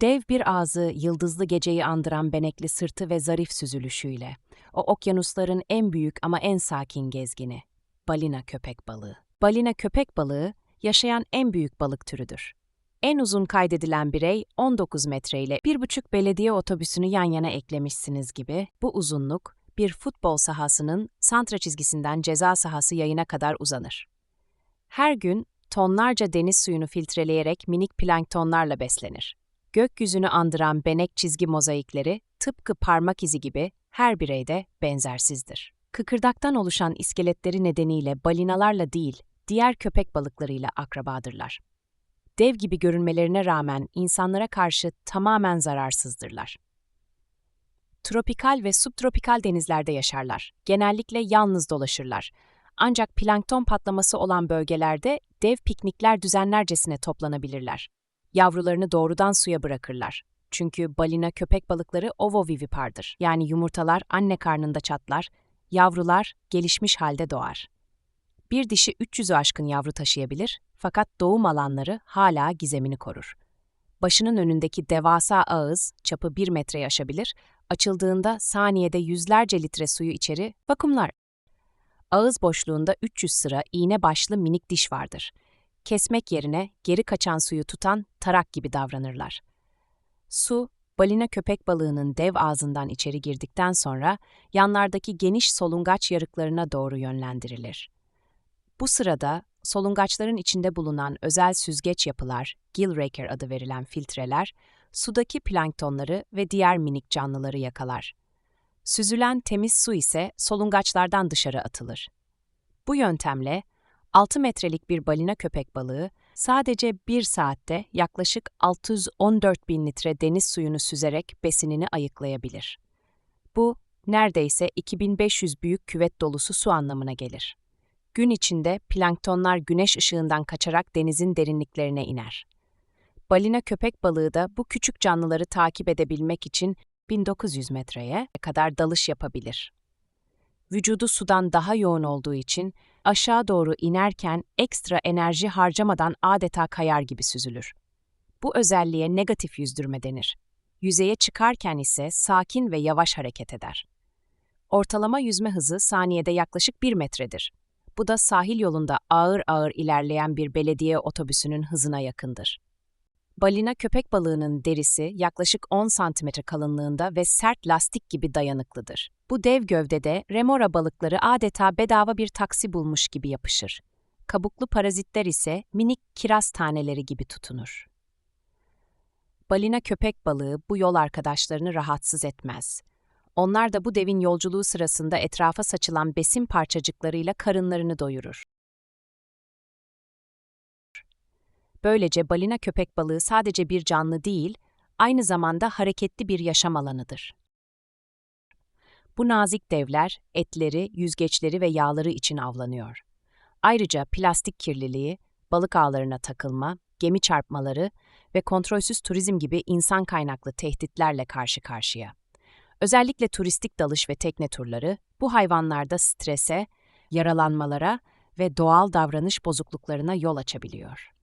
Dev bir ağzı, yıldızlı geceyi andıran benekli sırtı ve zarif süzülüşüyle. O okyanusların en büyük ama en sakin gezgini. Balina köpek balığı. Balina köpek balığı, yaşayan en büyük balık türüdür. En uzun kaydedilen birey 19 metre ile 1,5 belediye otobüsünü yan yana eklemişsiniz gibi bu uzunluk bir futbol sahasının santra çizgisinden ceza sahası yayına kadar uzanır. Her gün tonlarca deniz suyunu filtreleyerek minik planktonlarla beslenir. Gökyüzünü andıran benek çizgi mozaikleri tıpkı parmak izi gibi her bireyde benzersizdir. Kıkırdaktan oluşan iskeletleri nedeniyle balinalarla değil, diğer köpek balıklarıyla akrabadırlar. Dev gibi görünmelerine rağmen insanlara karşı tamamen zararsızdırlar. Tropikal ve subtropikal denizlerde yaşarlar. Genellikle yalnız dolaşırlar. Ancak plankton patlaması olan bölgelerde dev piknikler düzenlercesine toplanabilirler. Yavrularını doğrudan suya bırakırlar. Çünkü balina köpek balıkları ovovivipardır. Yani yumurtalar anne karnında çatlar, yavrular gelişmiş halde doğar. Bir dişi 300'ü aşkın yavru taşıyabilir fakat doğum alanları hala gizemini korur. Başının önündeki devasa ağız, çapı 1 metreyi aşabilir, açıldığında saniyede yüzlerce litre suyu içeri vakumlar. Ağız boşluğunda 300 sıra iğne başlı minik diş vardır. Kesmek yerine geri kaçan suyu tutan tarak gibi davranırlar. Su, balina köpek balığının dev ağzından içeri girdikten sonra yanlardaki geniş solungaç yarıklarına doğru yönlendirilir. Bu sırada solungaçların içinde bulunan özel süzgeç yapılar, Gillraker adı verilen filtreler, sudaki planktonları ve diğer minik canlıları yakalar. Süzülen temiz su ise solungaçlardan dışarı atılır. Bu yöntemle 6 metrelik bir balina köpek balığı sadece bir saatte yaklaşık 614 bin litre deniz suyunu süzerek besinini ayıklayabilir. Bu, neredeyse 2500 büyük küvet dolusu su anlamına gelir. Gün içinde planktonlar güneş ışığından kaçarak denizin derinliklerine iner. Balina köpek balığı da bu küçük canlıları takip edebilmek için 1900 metreye kadar dalış yapabilir. Vücudu sudan daha yoğun olduğu için aşağı doğru inerken ekstra enerji harcamadan adeta kayar gibi süzülür. Bu özelliğe negatif yüzdürme denir. Yüzeye çıkarken ise sakin ve yavaş hareket eder. Ortalama yüzme hızı saniyede yaklaşık 1 metredir. Bu da sahil yolunda ağır ağır ilerleyen bir belediye otobüsünün hızına yakındır. Balina köpek balığının derisi yaklaşık 10 cm kalınlığında ve sert lastik gibi dayanıklıdır. Bu dev gövdede remora balıkları adeta bedava bir taksi bulmuş gibi yapışır. Kabuklu parazitler ise minik kiraz taneleri gibi tutunur. Balina köpek balığı bu yol arkadaşlarını rahatsız etmez. Onlar da bu devin yolculuğu sırasında etrafa saçılan besin parçacıklarıyla karınlarını doyurur. Böylece balina köpek balığı sadece bir canlı değil, aynı zamanda hareketli bir yaşam alanıdır. Bu nazik devler etleri, yüzgeçleri ve yağları için avlanıyor. Ayrıca plastik kirliliği, balık ağlarına takılma, gemi çarpmaları ve kontrolsüz turizm gibi insan kaynaklı tehditlerle karşı karşıya. Özellikle turistik dalış ve tekne turları bu hayvanlarda strese, yaralanmalara ve doğal davranış bozukluklarına yol açabiliyor.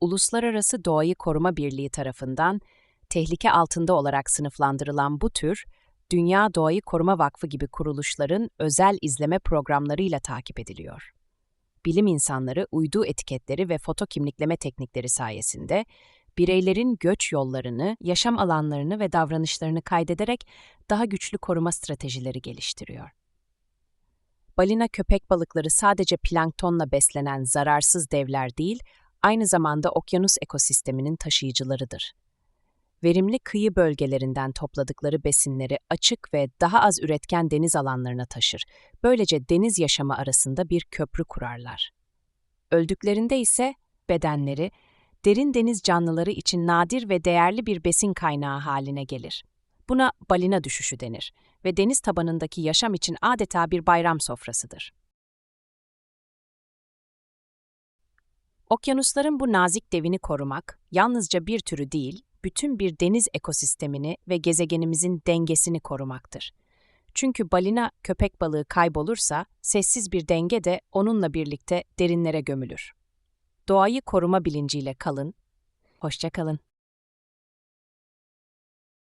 Uluslararası Doğayı Koruma Birliği tarafından tehlike altında olarak sınıflandırılan bu tür, Dünya Doğayı Koruma Vakfı gibi kuruluşların özel izleme programlarıyla takip ediliyor. Bilim insanları uydu etiketleri ve foto kimlikleme teknikleri sayesinde bireylerin göç yollarını, yaşam alanlarını ve davranışlarını kaydederek daha güçlü koruma stratejileri geliştiriyor. Balina köpek balıkları sadece planktonla beslenen zararsız devler değil, aynı zamanda okyanus ekosisteminin taşıyıcılarıdır. Verimli kıyı bölgelerinden topladıkları besinleri açık ve daha az üretken deniz alanlarına taşır. Böylece deniz yaşamı arasında bir köprü kurarlar. Öldüklerinde ise bedenleri derin deniz canlıları için nadir ve değerli bir besin kaynağı haline gelir. Buna balina düşüşü denir ve deniz tabanındaki yaşam için adeta bir bayram sofrasıdır. Okyanusların bu nazik devini korumak, yalnızca bir türü değil, bütün bir deniz ekosistemini ve gezegenimizin dengesini korumaktır. Çünkü balina köpek balığı kaybolursa, sessiz bir denge de onunla birlikte derinlere gömülür. Doğayı koruma bilinciyle kalın, hoşça kalın.